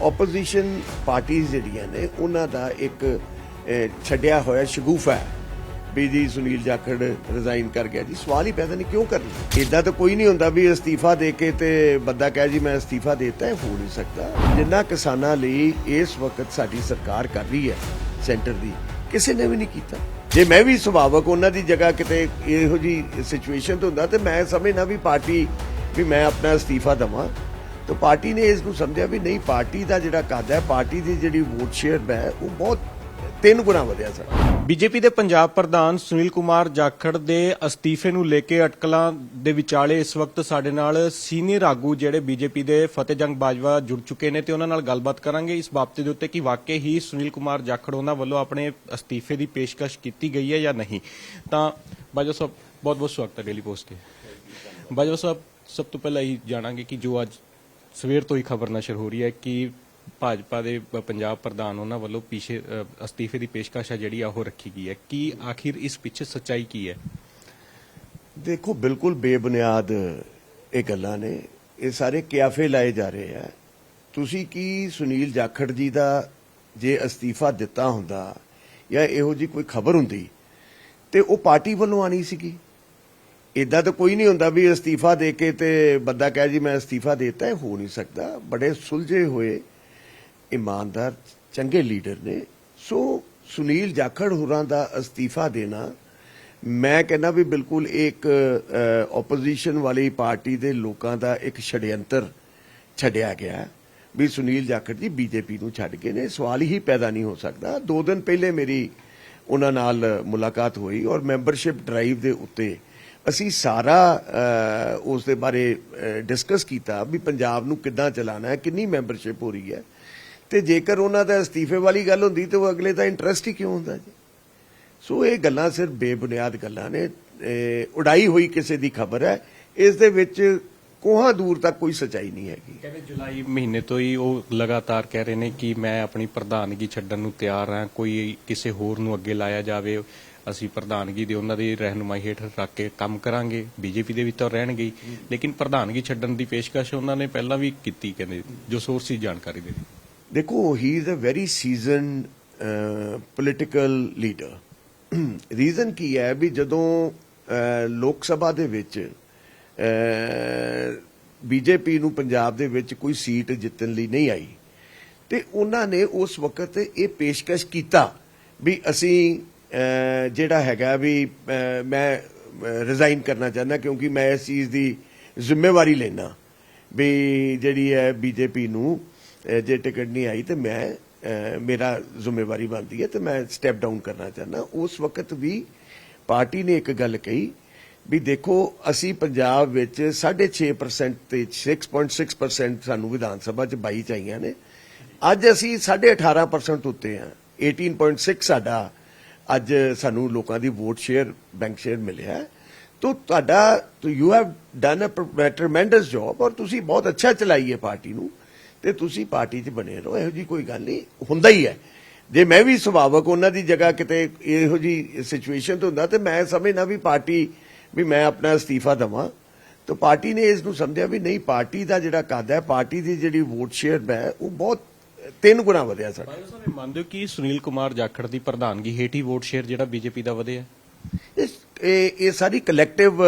Opposition ਪਾਰਟੀਆਂ ਜਿਹੜੀਆਂ ਨੇ, ਉਹਨਾਂ ਦਾ ਇੱਕ ਛੱਡਿਆ ਹੋਇਆ ਸ਼ਗੂਫਾ ਹੈ। ਵੀ ਜੀ ਸੁਨੀਲ ਜਾਖੜ ਰਿਜ਼ਾਈਨ ਕਰ ਗਿਆ ਜੀ। ਸਵਾਲ ਹੀ ਪੈਦਾ ਨਹੀਂ ਕਿਉਂ ਕਰਨਾ? ਇਦਾਂ ਤਾਂ ਕੋਈ ਨਹੀਂ ਹੁੰਦਾ ਵੀ ਅਸਤੀਫਾ ਦੇ ਕੇ ਤੇ ਬੰਦਾ ਕਹੇ ਜੀ, ਮੈਂ ਅਸਤੀਫਾ ਦੇਤਾ ਇਹ ਹੋ ਨਹੀਂ ਸਕਦਾ। ਜਿੰਨਾ ਕਿਸਾਨਾਂ ਲਈ ਇਸ ਵਕਤ ਸਾਡੀ ਸਰਕਾਰ ਕਰ ਰਹੀ ਹੈ ਸੈਂਟਰ ਦੀ, ਕਿਸੇ ਨੇ ਵੀ ਨਹੀਂ ਕੀਤਾ। ਜੇ ਮੈਂ ਵੀ ਸੁਭਾਵਕ ਉਹਨਾਂ ਦੀ ਜਗ੍ਹਾ ਕਿਤੇ ਇਹੋ ਜੀ ਸਿਚੁਏਸ਼ਨ ਤੋਂ ਹੁੰਦਾ ਤੇ ਮੈਂ ਸਮਝਣਾ ਵੀ ਪਾਰਟੀ ਵੀ ਮੈਂ ਆਪਣਾ ਅਸਤੀਫਾ ਦਵਾਂ। ਤਾਂ ਪਾਰਟੀ ਨੇ ਇਸ ਨੂੰ ਸਮਝਿਆ ਵੀ ਨਹੀਂ, ਪਾਰਟੀ ਦਾ ਜਿਹੜਾ ਕੱਦ ਹੈ, ਪਾਰਟੀ ਦੀ ਜਿਹੜੀ ਵੋਟ ਸ਼ੇਅਰ ਹੈ, ਉਹ ਬਹੁਤ ਤਿੰਨ ਗੁਣਾ ਵਧਿਆ ਸਾਡਾ ਬੀਜੇਪੀ ਦੇ ਪੰਜਾਬ ਪ੍ਰਧਾਨ ਸੁਨੀਲ ਕੁਮਾਰ ਜਾਖੜ ਦੇ ਅਸਤੀਫੇ ਨੂੰ ਲੈ ਕੇ ਅਟਕਲਾਂ ਦੇ ਵਿਚਾਲੇ ਇਸ ਵਕਤ ਸਾਡੇ ਨਾਲ ਸੀਨੀਅਰ ਆਗੂ ਜਿਹੜੇ ਬੀਜੇਪੀ ਦੇ ਫਤਿਹਜੰਗ ਬਾਜਵਾ ਜੁੜ ਚੁੱਕੇ ਨੇ ਤੇ ਉਹਨਾਂ ਨਾਲ ਗੱਲਬਾਤ ਕਰਾਂਗੇ। ਇਸ ਬਾਬਤ ਦੇ ਉੱਤੇ ਕਿ ਵਾਕਈ ਹੀ ਸੁਨੀਲ ਕੁਮਾਰ ਜਾਖੜ ਉਹਨਾਂ ਵੱਲੋਂ ਆਪਣੇ ਅਸਤੀਫੇ ਦੀ ਪੇਸ਼ਕਸ਼ ਕੀਤੀ ਗਈ ਹੈ ਜਾਂ ਨਹੀਂ। ਤਾਂ ਬਾਜਵਾ ਸਾਹਿਬ ਬਹੁਤ ਬਹੁਤ ਸਵਾਗਤ ਹੈ ਡੇਲੀ ਪੋਸਟ ਤੇ। ਬਾਜਵਾ ਸਾਹਿਬ, ਸਭ ਤੋਂ ਪਹਿਲਾਂ ਹੀ ਜਾਣਾਂਗੇ ਕਿ ਜੋ ਅੱਜ ਸਵੇਰ ਤੋਂ ਹੀ ਖਬਰ ਨਸ਼ਰ ਹੋ ਰਹੀ ਹੈ ਕਿ ਭਾਜਪਾ ਦੇ ਪੰਜਾਬ ਪ੍ਰਧਾਨ ਉਹਨਾਂ ਵੱਲੋਂ ਪਿਛੇ ਅਸਤੀਫੇ ਦੀ ਪੇਸ਼ਕਸ਼ ਹੈ ਜਿਹੜੀ ਆ ਉਹ ਰੱਖੀ ਗਈ ਹੈ। ਕੀ ਆਖਿਰ ਇਸ ਪਿੱਛੇ ਸੱਚਾਈ ਕੀ ਹੈ? ਦੇਖੋ, ਬਿਲਕੁਲ ਬੇਬੁਨਿਆਦ, ਇਹ ਗੱਲਾਂ ਨੇ। ਇਹ ਸਾਰੇ ਕਿਆਫੇ ਲਾਏ ਜਾ ਰਹੇ ਆ। ਤੁਸੀਂ ਕੀ ਸੁਨੀਲ ਜਾਖੜ ਜੀ ਦਾ ਜੇ ਅਸਤੀਫਾ ਦਿੱਤਾ ਹੁੰਦਾ ਜਾਂ ਇਹੋ ਜੀ ਕੋਈ ਖਬਰ ਹੁੰਦੀ, ਤੇ ਉਹ ਪਾਰਟੀ ਵੱਲੋਂ ਆਣੀ ਸੀਗੀ? ਇਦਾਂ ਤਾਂ ਕੋਈ ਨਹੀਂ ਹੁੰਦਾ ਵੀ ਅਸਤੀਫਾ ਦੇ ਕੇ ਤੇ ਬੰਦਾ ਕਹੇ ਜੀ ਮੈਂ ਅਸਤੀਫਾ ਦੇਤਾ ਇਹ ਹੋ ਨਹੀਂ ਸਕਦਾ। ਬੜੇ ਸੁਲਝੇ ਹੋਏ ਇਮਾਨਦਾਰ, ਚੰਗੇ ਲੀਡਰ ਨੇ। ਸੋ ਸੁਨੀਲ ਜਾਖੜ ਹੋਰਾਂ ਦਾ ਅਸਤੀਫਾ ਦੇਣਾ, ਮੈਂ ਕਹਿੰਦਾ ਵੀ ਬਿਲਕੁਲ ਇੱਕ ਆਪੋਜੀਸ਼ਨ ਵਾਲੀ ਪਾਰਟੀ ਦੇ ਲੋਕਾਂ ਦਾ ਇੱਕ ਛੜਯੰਤਰ ਛੱਡਿਆ ਗਿਆ ਵੀ ਸੁਨੀਲ ਜਾਖੜ ਜੀ ਬੀਜੇਪੀ ਨੂੰ ਛੱਡ ਗਏ ਨੇ। ਸਵਾਲ ਹੀ ਪੈਦਾ ਨਹੀਂ ਹੋ ਸਕਦਾ। ਦੋ ਦਿਨ ਪਹਿਲੇ ਮੇਰੀ ਉਹਨਾਂ ਨਾਲ ਮੁਲਾਕਾਤ ਹੋਈ ਔਰ ਮੈਂਬਰਸ਼ਿਪ ਡਰਾਈਵ ਦੇ ਉੱਤੇ ਅਸੀਂ ਸਾਰਾ ਉਸ ਦੇ ਬਾਰੇ ਡਿਸਕਸ ਕੀਤਾ ਵੀ ਪੰਜਾਬ ਨੂੰ ਕਿੱਦਾਂ ਚਲਾਣਾ ਹੈ, ਕਿੰਨੀ ਮੈਂਬਰਸ਼ਿਪ ਹੋ ਰਹੀ ਹੈ। ਤੇ ਜੇਕਰ ਉਹਨਾਂ ਦਾ ਅਸਤੀਫੇ ਵਾਲੀ ਗੱਲ ਹੁੰਦੀ ਤੇ ਉਹ ਅਗਲੇ ਦਾ ਇੰਟਰਸਟ ਹੀ ਕਿਉਂ ਹੁੰਦਾ ਜੀ? ਸੋ ਇਹ ਗੱਲਾਂ ਸਿਰਫ ਬੇਬੁਨਿਆਦ ਗੱਲਾਂ ਨੇ। ਉਡਾਈ ਹੋਈ ਕਿਸੇ ਦੀ ਖਬਰ ਹੈ। ਇਸ ਦੇ ਵਿੱਚ ਕੋਹਾਂ ਦੂਰ ਤੱਕ ਕੋਈ ਸਚਾਈ ਨਹੀਂ ਹੈਗੀ। ਕਹਿੰਦੇ ਜੁਲਾਈ ਮਹੀਨੇ ਤੋਂ ਹੀ ਉਹ ਲਗਾਤਾਰ ਕਹਿ ਰਹੇ ਨੇ ਕਿ ਮੈਂ ਆਪਣੀ ਪ੍ਰਧਾਨਗੀ ਛੱਡਣ ਨੂੰ ਤਿਆਰ ਹਾਂ ਕੋਈ ਕਿਸੇ ਹੋਰ ਨੂੰ ਅੱਗੇ ਲਾਇਆ ਜਾਵੇ। ਅਸੀਂ ਪ੍ਰਧਾਨਗੀ ਦੇ ਉਹਨਾਂ ਦੀ ਰਹਿਨੁਮਾਈ ਹੇਠ ਰੱਖ ਕੇ ਕੰਮ ਕਰਾਂਗੇ ਬੀਜੇਪੀ ਦੇ ਵਿੱਚ ਤਾਂ ਰਹਿਣਗੇ ਹੀ। ਲੇਕਿਨ ਪ੍ਰਧਾਨਗੀ ਛੱਡਣ ਦੀ ਪੇਸ਼ਕਸ਼ ਉਹਨਾਂ ਨੇ ਪਹਿਲਾਂ ਵੀ ਕੀਤੀ ਕਹਿੰਦੇ ਜੋ ਸੋਰਸ ਸੀ ਜਾਣਕਾਰੀ ਦੇ ਦੇਖੋ he is a very seasoned political leader reason ਕੀ ਹੈ ਵੀ ਜਦੋਂ ਲੋਕ ਸਭਾ ਦੇ ਵਿੱਚ ਬੀਜੇਪੀ ਨੂੰ ਪੰਜਾਬ ਦੇ ਵਿੱਚ ਕੋਈ ਸੀਟ ਜਿੱਤਣ ਲਈ ਨਹੀਂ ਆਈ। ਤੇ ਉਹਨਾਂ ਨੇ ਉਸ ਵਕਤ ਇਹ ਪੇਸ਼ਕਸ਼ ਕੀਤਾ ਵੀ ਅਸੀਂ ਜਿਹੜਾ ਹੈਗਾ ਵੀ ਮੈਂ ਰਿਜ਼ਾਈਨ ਕਰਨਾ ਚਾਹੁੰਦਾ ਕਿਉਂਕਿ ਮੈਂ ਇਸ ਚੀਜ਼ ਦੀ ਜ਼ਿੰਮੇਵਾਰੀ ਲੈਣਾ ਵੀ ਜਿਹੜੀ ਹੈ ਬੀਜੇਪੀ ਨੂੰ ਜੇ ਟਿਕਟ ਨਹੀਂ ਆਈ ਤੇ ਮੈਂ ਮੇਰਾ ਜ਼ਿੰਮੇਵਾਰੀ ਬਣਦੀ ਹੈ ਤੇ ਮੈਂ ਸਟੈਪ ਡਾਊਨ ਕਰਨਾ ਚਾਹੁੰਦਾ। ਉਸ ਵਕਤ ਵੀ ਪਾਰਟੀ ਨੇ ਇੱਕ ਗੱਲ ਕਹੀ ਵੀ ਦੇਖੋ, ਅਸੀਂ ਪੰਜਾਬ ਵਿੱਚ 6.5% ਤੇ 6.6% ਸਾਨੂੰ ਵਿਧਾਨ ਸਭਾ ਚ 22 ਚਾਹੀਆਂ ਨੇ। ਅੱਜ ਅਸੀਂ 18.5% ਉੱਤੇ ਆ 18.6 ਸਾਡਾ ਅੱਜ ਸਾਨੂੰ ਲੋਕਾਂ ਦੀ ਵੋਟ ਸ਼ੇਅਰ ਬੈਂਕ ਸ਼ੇਅਰ ਮਿਲਿਆ। ਤੋ ਤੁਹਾਡਾ you have done a tremendous job ਔਰ ਤੁਸੀਂ ਬਹੁਤ ਅੱਛਾ ਚਲਾਈ ਹੈ ਪਾਰਟੀ ਨੂੰ। ਤੇ ਤੁਸੀਂ ਪਾਰਟੀ 'ਚ ਬਣੇ ਰਹੋ, ਇਹੋ ਜੀ ਕੋਈ ਗੱਲ ਨਹੀਂ, ਹੁੰਦਾ ਹੀ ਹੈ। ਜੇ ਮੈਂ ਵੀ ਸੁਭਾਵਕ ਉਹਨਾਂ ਦੀ ਜਗ੍ਹਾ ਕਿਤੇ ਇਹੋ ਜੀ ਸਿਚੁਏਸ਼ਨ ਤੋਂ ਹੁੰਦਾ, ਤੇ ਮੈਂ ਸਮਝਣਾ ਵੀ ਪਾਰਟੀ ਵੀ ਮੈਂ ਆਪਣਾ ਅਸਤੀਫਾ ਦਵਾਂ। ਤਾਂ ਪਾਰਟੀ ਨੇ ਇਸ ਨੂੰ ਸਮਝਿਆ ਵੀ ਨਹੀਂ ਪਾਰਟੀ ਦਾ ਜਿਹੜਾ ਕੱਦ ਹੈ ਪਾਰਟੀ ਦੀ ਜਿਹੜੀ ਵੋਟ ਸ਼ੇਅਰ ਹੈ ਉਹ ਬਹੁਤ ਤਿੰਨ ਗੁਣਾ ਵਧਿਆ ਸਾਡਾ। ਬਾਜਵਾ ਸਾਹਿਬ ਇਹ ਮੰਨਦੇ ਹੋ ਕਿ ਸੁਨੀਲ ਕੁਮਾਰ ਜਾਖੜ ਦੀ ਪ੍ਰਧਾਨਗੀ ਹੇਠ ਹੀ ਵੋਟ ਸ਼ੇਅਰ ਜਿਹੜਾ ਬੀਜੇਪੀ ਦਾ ਵਧਿਆ? ਇਸ ਇਹ ਸਾਰੀ ਕਲੈਕਟਿਵ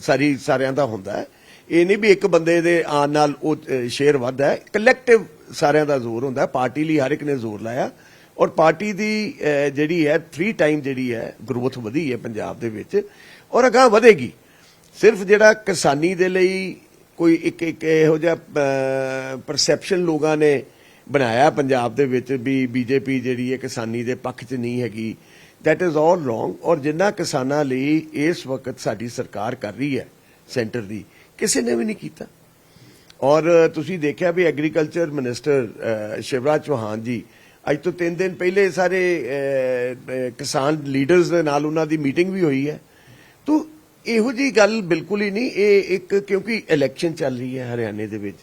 ਸਾਰੀ ਸਾਰਿਆਂ ਦਾ ਹੁੰਦਾ ਹੈ। ਇਹ ਨਹੀਂ ਵੀ ਇੱਕ ਬੰਦੇ ਦੇ ਆਉਣ ਨਾਲ ਉਹ ਸ਼ੇਅਰ ਵੱਧਦਾ ਹੈ। ਕਲੈਕਟਿਵ ਸਾਰਿਆਂ ਦਾ ਜ਼ੋਰ ਹੁੰਦਾ ਹੈ। ਪਾਰਟੀ ਲਈ ਹਰ ਇੱਕ ਨੇ ਜ਼ੋਰ ਲਾਇਆ। ਔਰ ਪਾਰਟੀ ਦੀ ਜਿਹੜੀ ਹੈ 3 ਟਾਈਮ ਜਿਹੜੀ ਹੈ ਗਰੋਥ ਵਧੀ ਹੈ ਪੰਜਾਬ ਦੇ ਵਿੱਚ ਔਰ ਅਗਾਂਹ ਵਧੇਗੀ। ਸਿਰਫ ਜਿਹੜਾ ਕਿਸਾਨੀ ਦੇ ਲਈ ਕੋਈ ਇੱਕ ਇੱਕ ਇਹੋ ਜਿਹਾ ਪਰਸੈਪਸ਼ਨ ਲੋਕਾਂ ਨੇ ਬਣਾਇਆ ਪੰਜਾਬ ਦੇ ਵਿੱਚ ਵੀ ਬੀਜੇਪੀ ਜਿਹੜੀ ਹੈ ਕਿਸਾਨੀ ਦੇ ਪੱਖ 'ਚ ਨਹੀਂ ਹੈਗੀ। That ਇਜ਼ all ਰੋਂਗ ਔਰ ਜਿੰਨਾ ਕਿਸਾਨਾਂ ਲਈ ਇਸ ਵਕਤ ਸਾਡੀ ਸਰਕਾਰ ਕਰ ਰਹੀ ਹੈ ਸੈਂਟਰ ਦੀ, ਕਿਸੇ ਨੇ ਵੀ ਨਹੀਂ ਕੀਤਾ। ਔਰ ਤੁਸੀਂ ਦੇਖਿਆ ਵੀ ਐਗਰੀਕਲਚਰ ਮਿਨਿਸਟਰ ਸ਼ਿਵਰਾਜ ਚੌਹਾਨ ਜੀ ਅੱਜ ਤੋਂ 3 ਦਿਨ ਪਹਿਲੇ ਸਾਰੇ ਕਿਸਾਨ ਲੀਡਰਸ ਦੇ ਨਾਲ ਉਹਨਾਂ ਦੀ ਮੀਟਿੰਗ ਵੀ ਹੋਈ ਹੈ। ਤੋ ਇਹੋ ਜੀ ਗੱਲ ਬਿਲਕੁਲ ਹੀ ਨਹੀਂ, ਇਹ ਇੱਕ ਕਿਉਂਕਿ ਇਲੈਕਸ਼ਨ ਚੱਲ ਰਹੀ ਹੈ ਹਰਿਆਣੇ ਦੇ ਵਿੱਚ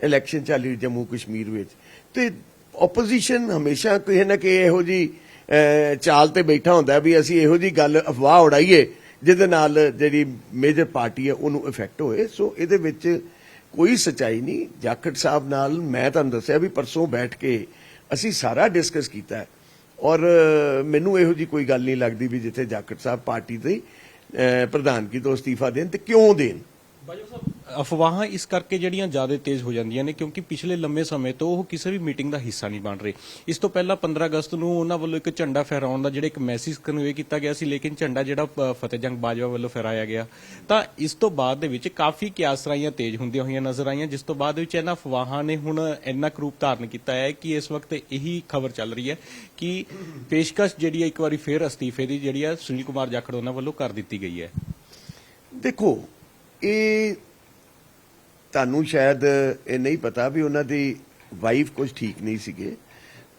ਇਲੈਕਸ਼ਨ ਚੱਲ ਰਹੀ ਜੰਮੂ ਕਸ਼ਮੀਰ ਵਿੱਚ। ਤੇ ਆਪੋਜੀਸ਼ਨ ਹਮੇਸ਼ਾ ਕਿਸੇ ਨਾ ਕਿਸੇ ਇਹੋ ਜੀ ਚਾਲ ਤੇ ਬੈਠਾ ਹੁੰਦਾ ਵੀ ਅਸੀਂ ਇਹੋ ਜੀ ਗੱਲ ਅਫਵਾਹ ਉਡਾਈਏ, ਜਿਹਦੇ ਨਾਲ ਜਿਹੜੀ ਮੇਜਰ ਪਾਰਟੀ ਹੈ ਉਹਨੂੰ ਇਫੈਕਟ ਹੋਏ। ਸੋ ਇਹਦੇ ਵਿੱਚ ਕੋਈ ਸਚਾਈ ਨਹੀਂ। ਜਾਖੜ ਸਾਹਿਬ ਨਾਲ ਮੈਂ ਤੁਹਾਨੂੰ ਦੱਸਿਆ ਵੀ ਪਰਸੋਂ ਬੈਠ ਕੇ ਅਸੀਂ ਸਾਰਾ ਡਿਸਕਸ ਕੀਤਾ ਔਰ ਮੈਨੂੰ ਇਹੋ ਜੀ ਕੋਈ ਗੱਲ ਨਹੀਂ ਲੱਗਦੀ ਵੀ ਜਿੱਥੇ ਜਾਖੜ ਸਾਹਿਬ ਪਾਰਟੀ ਦੇ ਪ੍ਰਧਾਨਗੀ ਤੋਂ ਅਸਤੀਫਾ ਦੇਣ ਤੇ ਕਿਉਂ ਦੇਣ। ਬਾਜਵਾ ਸਾਹਿਬ ਅਫਵਾਹਾਂ ਇਸ ਕਰਕੇ ਜਿਹੜੀਆਂ ਜ਼ਿਆਦਾ ਤੇਜ਼ ਹੋ ਜਾਂਦੀਆਂ ਨੇ ਕਿਉਂਕਿ ਪਿਛਲੇ ਲੰਮੇ ਸਮੇਂ ਤੋਂ ਉਹ ਕਿਸੇ ਵੀ ਮੀਟਿੰਗ ਦਾ ਹਿੱਸਾ ਨਹੀਂ ਬਣ ਰਹੇ। ਇਸ ਤੋਂ ਪਹਿਲਾਂ 15 ਅਗਸਤ ਨੂੰ ਉਹਨਾਂ ਵੱਲੋਂ ਇੱਕ ਝੰਡਾ ਫਹਿਰਾਉਣ ਦਾ ਜਿਹੜਾ ਇੱਕ ਮੈਸੇਜ ਕਨਵੇ ਕੀਤਾ ਗਿਆ ਸੀ ਲੇਕਿਨ ਝੰਡਾ ਜਿਹੜਾ ਅ, ਬਾਜਵਾ ਵੱਲੋਂ ਫਹਿਰਾਇਆ ਗਿਆ। ਤਾਂ ਇਸ ਤੋਂ ਬਾਅਦ ਦੇ ਵਿੱਚ ਕਾਫੀ ਕਿਆਸਰਾਈਆਂ ਤੇਜ਼ ਹੁੰਦੀਆਂ ਹੋਈਆਂ ਨਜ਼ਰ ਆਈਆਂ ਜਿਸ ਤੋਂ ਬਾਅਦ ਵਿੱਚ ਇਹਨਾਂ ਅਫਵਾਹਾਂ ਨੇ ਹੁਣ ਇੰਨਾ ਕੁ ਰੂਪ ਧਾਰਨ ਕੀਤਾ ਹੈ ਕਿ ਇਸ ਵਕਤ ਇਹੀ ਖਬਰ ਚੱਲ ਰਹੀ ਹੈ ਕਿ ਪੇਸ਼ਕਸ਼ ਜਿਹੜੀ ਹੈ ਇੱਕ ਵਾਰੀ ਫੇਰ ਅਸਤੀਫੇ ਦੀ ਜਿਹੜੀ ਹੈ ਸੁਨੀਲ ਕੁਮਾਰ ਜਾਖੜ ਉਹਨਾਂ ਵੱਲੋਂ ਕਰ ਦਿੱਤੀ ਗਈ ਹੈ। ਦੇਖੋ ਇਹ ਤੁਹਾਨੂੰ ਸ਼ਾਇਦ ਇਹ ਨਹੀਂ ਪਤਾ ਵੀ ਉਹਨਾਂ ਦੀ ਵਾਈਫ ਕੁਝ ਠੀਕ ਨਹੀਂ ਸੀਗੇ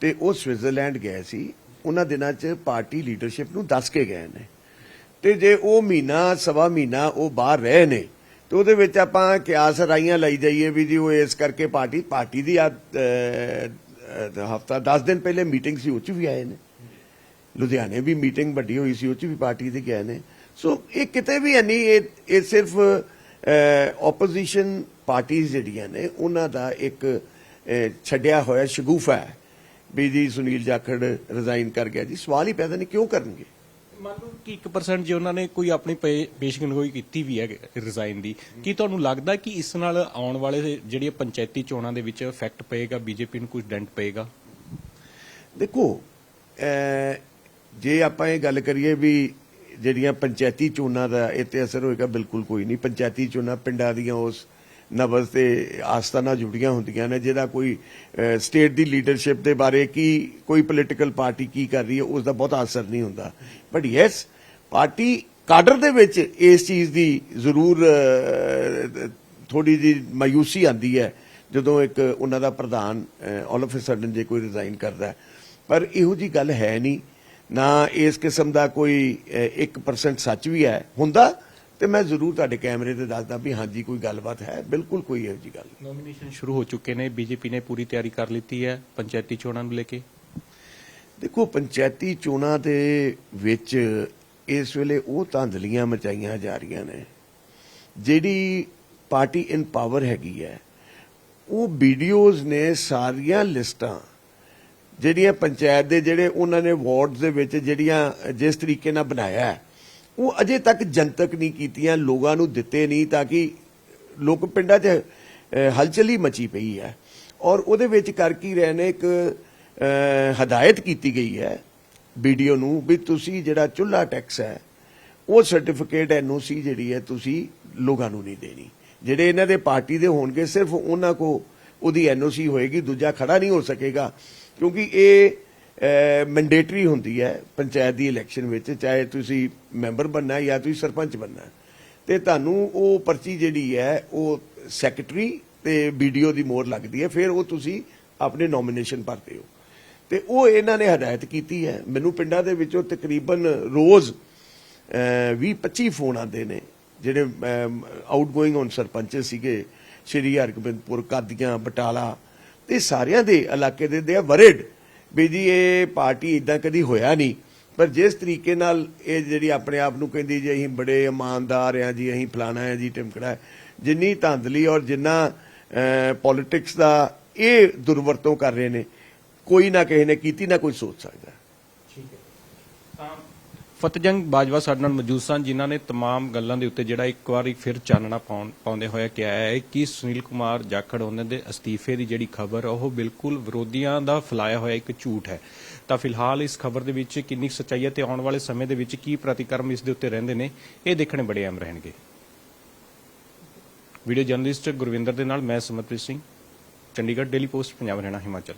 ਤੇ ਉਹ ਸਵਿਟਜ਼ਰਲੈਂਡ ਗਏ ਸੀ। ਉਹਨਾਂ ਦਿਨਾਂ 'ਚ ਪਾਰਟੀ ਲੀਡਰਸ਼ਿਪ ਨੂੰ ਦੱਸ ਕੇ ਗਏ ਨੇ। ਤੇ ਜੇ ਉਹ ਮਹੀਨਾ, ਸਵਾ ਮਹੀਨਾ ਉਹ ਬਾਹਰ ਰਹੇ ਨੇ, ਤੇ ਉਹਦੇ ਵਿੱਚ ਆਪਾਂ ਕਿਆਸ ਰਾਈਆਂ ਲਈ ਜਾਈਏ ਵੀ ਜੀ ਉਹ ਇਸ ਕਰਕੇ ਪਾਰਟੀ ਪਾਰਟੀ ਦੀ ਆ ਹਫਤਾ 10 ਦਿਨ ਪਹਿਲੇ ਮੀਟਿੰਗ ਸੀ, ਉਹ 'ਚ ਵੀ ਆਏ ਨੇ। ਲੁਧਿਆਣੇ ਵੀ ਮੀਟਿੰਗ ਵੱਡੀ ਹੋਈ ਸੀ, ਉਹ 'ਚ ਵੀ ਪਾਰਟੀ ਦੇ ਗਏ ਨੇ। ਸੋ ਇਹ ਕਿਤੇ ਵੀ ਨਹੀਂ, ਇਹ ਇਹ ਸਿਰਫ ਆਪੋਜੀਸ਼ਨ ਪਾਰਟੀਆਂ ਜਿਹੜੀਆਂ ਨੇ ਉਹਨਾਂ ਦਾ ਇੱਕ ਛੱਡਿਆ ਹੋਇਆ ਸ਼ਗੂਫਾ ਹੈ। ਵੀ ਜੀ ਸੁਨੀਲ ਜਾਖੜ ਰਿਜ਼ਾਈਨ ਕਰ ਗਿਆ ਜੀ। ਸਵਾਲ ਹੀ ਪੈਦਾ ਨਹੀਂ ਕਿਉਂ ਕਰਨਗੇ? ਮੰਨ ਲਓ ਕਿ 1% ਜੇ ਉਹਨਾਂ ਨੇ ਕੋਈ ਆਪਣੀ ਪੇਸ਼ਗੋਈ ਕੀਤੀ ਵੀ ਹੈ ਰਿਜ਼ਾਈਨ ਦੀ ਕੀ ਤੁਹਾਨੂੰ ਲੱਗਦਾ ਕਿ ਇਸ ਨਾਲ ਆਉਣ ਵਾਲੇ ਜਿਹੜੀਆਂ ਪੰਚਾਇਤੀ ਚੋਣਾਂ ਦੇ ਵਿੱਚ ਇਫੈਕਟ ਪਏਗਾ ਬੀਜੇਪੀ ਨੂੰ ਕੁਝ ਡੈਂਟ ਪਏਗਾ? ਦੇਖੋ ਜੇ ਆਪਾਂ ਇਹ ਗੱਲ ਕਰੀਏ ਵੀ ਜਿਹੜੀਆਂ ਪੰਚਾਇਤੀ ਚੋਣਾਂ ਦਾ ਇਹ ਤੇ ਅਸਰ ਹੋਏਗਾ ਬਿਲਕੁਲ ਕੋਈ ਨਹੀਂ। ਪੰਚਾਇਤੀ ਚੋਣਾਂ ਪਿੰਡਾਂ ਦੀਆਂ ਉਸ ਨਵਜ਼ ਤੇ ਆਸਥਾ ਨਾਲ ਜੁੜੀਆਂ ਹੁੰਦੀਆਂ ਨੇ ਜਿਹਦਾ ਕੋਈ ਸਟੇਟ ਦੀ ਲੀਡਰਸ਼ਿਪ ਦੇ ਬਾਰੇ ਕੀ ਕੋਈ ਪੋਲੀਟੀਕਲ ਪਾਰਟੀ ਕੀ ਕਰ ਰਹੀ ਹੈ ਉਸ ਦਾ ਬਹੁਤਾ ਅਸਰ ਨਹੀਂ ਹੁੰਦਾ। ਬਟ ਯੈਸ ਪਾਰਟੀ ਕਾਡਰ ਦੇ ਵਿੱਚ ਇਸ ਚੀਜ਼ ਦੀ ਜ਼ਰੂਰ ਥੋੜੀ ਜੀ ਮਾਯੂਸੀ ਆਂਦੀ ਹੈ ਜਦੋਂ ਇੱਕ ਉਹਨਾਂ ਦਾ ਪ੍ਰਧਾਨ ਆਲ ਆਫ ਅ ਸਡਨ ਜੇ ਕੋਈ ਰਿਜ਼ਾਈਨ ਕਰਦਾ ਪਰ ਇਹੋ ਜੀ ਗੱਲ ਹੈ ਨਹੀਂ ਨਾ ਇਸ ਕਿਸਮ ਦਾ ਕੋਈ ਅਹ, 1% ਸੱਚ ਵੀ ਹੈ। ਹੁੰਦਾ ਤੇ ਮੈਂ ਜ਼ਰੂਰ ਤੁਹਾਡੇ ਕੈਮਰੇ ਤੇ ਦੱਸਦਾ ਵੀ ਹਾਂਜੀ ਕੋਈ ਗੱਲਬਾਤ ਹੈ। ਬਿਲਕੁਲ ਕੋਈ ਇਹੋ ਜੀ ਗੱਲ ਨਹੀਂ। ਨੋਮੀਨੇਸ਼ਨ ਸ਼ੁਰੂ ਹੋ ਚੁੱਕੇ ਨੇ। ਬੀਜੇਪੀ ਨੇ ਪੂਰੀ ਤਿਆਰੀ ਕਰ ਲਿੱਤੀ ਹੈ ਪੰਚਾਇਤੀ ਚੋਣਾਂ ਨੂੰ ਲੈ ਕੇ। ਦੇਖੋ ਪੰਚਾਇਤੀ ਚੋਣਾਂ ਦੇ ਵਿੱਚ ਇਸ ਵੇਲੇ ਉਹ ਧਾਂਦਲੀਆਂ ਮਚਾਈਆਂ ਜਾ ਰਹੀਆਂ ਨੇ। ਜਿਹੜੀ ਪਾਰਟੀ ਇਨ ਪਾਵਰ ਹੈਗੀ ਹੈ ਉਹ ਵੀਡੀਓਜ਼ ਨੇ ਸਾਰੀਆਂ ਲਿਸਟਾਂ ਜਿਹੜੀਆਂ ਪੰਚਾਇਤ ਦੇ ਜਿਹੜੇ ਉਹਨਾਂ ਨੇ ਵਾਰਡਸ ਦੇ ਵਿੱਚ ਜਿਹੜੀਆਂ ਜਿਸ ਤਰੀਕੇ ਨਾਲ ਬਣਾਇਆ ਹੈ, ਉਹ ਅਜੇ ਤੱਕ ਜਨਤਕ ਨਹੀਂ ਕੀਤੀਆਂ, ਲੋਕਾਂ ਨੂੰ ਦਿੱਤੇ ਨਹੀਂ ਤਾਂ ਕਿ ਲੋਕ ਪਿੰਡਾਂ 'ਚ ਹਲਚਲੀ ਹਲਚਲ ਮਚੀ ਪਈ ਹੈ। ਔਰ ਉਹਦੇ ਵਿੱਚ ਕਰ ਕੀ ਰਹੇ ਨੇ? ਇੱਕ ਹਦਾਇਤ ਕੀਤੀ ਗਈ ਹੈ ਵੀਡੀਓ ਨੂੰ ਵੀ ਤੁਸੀਂ ਜਿਹੜਾ ਚੁੱਲਾ ਟੈਕਸ ਹੈ, ਉਹ ਸਰਟੀਫਿਕੇਟ ਐਨਓਸੀ ਜਿਹੜੀ ਹੈ ਤੁਸੀਂ ਲੋਕਾਂ ਨੂੰ ਨਹੀਂ ਦੇਣੀ। ਜਿਹੜੇ ਇਹਨਾਂ ਦੇ ਪਾਰਟੀ ਦੇ ਹੋਣਗੇ, ਸਿਰਫ ਉਹਨਾਂ ਕੋ ਉਹਦੀ ਐਨਓਸੀ ਹੋਏਗੀ, ਦੂਜਾ ਖੜਾ ਨਹੀਂ ਹੋ ਸਕੇਗਾ। ਕਿਉਂਕਿ ਇਹ ਮੈਂਡੇਟਰੀ ਹੁੰਦੀ ਹੈ ਪੰਚਾਇਤ ਦੀ ਇਲੈਕਸ਼ਨ ਵਿੱਚ, ਚਾਹੇ ਤੁਸੀਂ ਮੈਂਬਰ ਬਣਨਾ ਜਾਂ ਤੁਸੀਂ ਸਰਪੰਚ ਬਣਨਾ ਹੈ। ਤੇ ਤੁਹਾਨੂੰ ਉਹ ਪਰਚੀ ਜਿਹੜੀ ਹੈ, ਉਹ ਸੈਕਟਰੀ ਤੇ ਵੀਡੀਓ ਦੀ ਮੋਹਰ ਲੱਗਦੀ ਹੈ, ਫਿਰ ਉਹ ਤੁਸੀਂ ਆਪਣੇ ਨੋਮੀਨੇਸ਼ਨ ਭਰਦੇ ਹੋ। ਤੇ ਉਹ ਇਹਨਾਂ ਨੇ ਹਦਾਇਤ ਕੀਤੀ ਹੈ। ਮੈਨੂੰ ਪਿੰਡਾਂ ਦੇ ਵਿੱਚੋਂ ਤਕਰੀਬਨ ਰੋਜ਼ 20 25 ਫੋਨ ਆਉਂਦੇ ਨੇ, ਜਿਹੜੇ ਆਊਟਗੋਇੰਗ ਔਨ ਸਰਪੰਚ ਸੀਗੇ, ਸ਼੍ਰੀ ਹਰਗੋਬਿੰਦਪੁਰ, ਕਾਦੀਆਂ, ਬਟਾਲਾ, ਤੇ ਸਾਰਿਆਂ ਦੇ ਇਲਾਕੇ ਦੇ ਦੇ ਵਰਿਡ ਵੀ ਜੀ, ਇਹ ਪਾਰਟੀ ਇਦਾਂ ਕਦੀ ਹੋਇਆ ਨਹੀਂ। ਪਰ ਜਿਸ ਤਰੀਕੇ ਨਾਲ ਇਹ ਜਿਹੜੀ ਆਪਣੇ ਆਪ ਨੂੰ ਕਹਿੰਦੀ ਜੀ, ਅਸੀਂ ਬੜੇ ਇਮਾਨਦਾਰ ਆ ਜੀ, ਅਸੀਂ ਫਲਾਣਾ ਆ ਜੀ ਟਿਮਕੜਾ ਜਿੰਨੀ ਧਾਂਦਲੀ ਔਰ ਜਿੰਨਾ ਪੋਲਿਟਿਕਸ ਦਾ ਇਹ ਦੁਰਵਰਤੋਂ ਕਰ ਰਹੇ ਨੇ, ਕੋਈ ਨਾ ਕਿਸੇ ਨੇ ਕੀਤੀ, ਨਾ ਕੋਈ ਸੋਚ ਸਕਦਾ। ਫਤਿਹਜੰਗ ਬਾਜਵਾ ਸਾਡੇ ਨਾਲ ਮੌਜੂਦ ਸਨ ਜਿਨ੍ਹਾਂ ਨੇ तमाम ਗੱਲਾਂ ਦੇ ਉੱਤੇ ਜਿਹੜਾ ਇੱਕ ਵਾਰੀ ਫਿਰ ਚਾਨਣਾ ਪਾਉਣ ਪਾਉਂਦੇ ਹੋਏ ਕਿਹਾ ਹੈ ਕਿ ਸੁਨੀਲ ਕੁਮਾਰ ਜਾਖੜ ਉਹਨਾਂ ਦੇ ਅਸਤੀਫੇ ਦੀ ਜਿਹੜੀ ਖਬਰ ਉਹ ਬਿਲਕੁਲ ਵਿਰੋਧੀਆਂ ਦਾ ਫੈਲਾਇਆ ਹੋਇਆ ਇੱਕ ਝੂਠ ਹੈ ਤਾਂ ਫਿਲਹਾਲ ਇਸ ਖਬਰ ਦੇ ਵਿੱਚ ਕਿੰਨੀ ਸੱਚਾਈ ਹੈ ਤੇ ਆਉਣ ਵਾਲੇ ਸਮੇਂ ਦੇ ਵਿੱਚ ਕੀ ਪ੍ਰਤੀਕਰਮ ਇਸ ਦੇ ਉੱਤੇ ਰਹਿੰਦੇ ਨੇ ਇਹ ਦੇਖਣੇ ਬੜੇ ਅਹਿਮ ਰਹਿਣਗੇ ਵੀਡੀਓ ਜਰਨਲਿਸਟ ਗੁਰਵਿੰਦਰ ਦੇ ਨਾਲ ਮੈਂ ਸਮਰਪ੍ਰੀਤ ਸਿੰਘ ਚੰਡੀਗੜ੍ਹ ਡੇਲੀ ਪੋਸਟ ਪੰਜਾਬ ਹਰਿਆਣਾ ਹਿਮਾਚਲ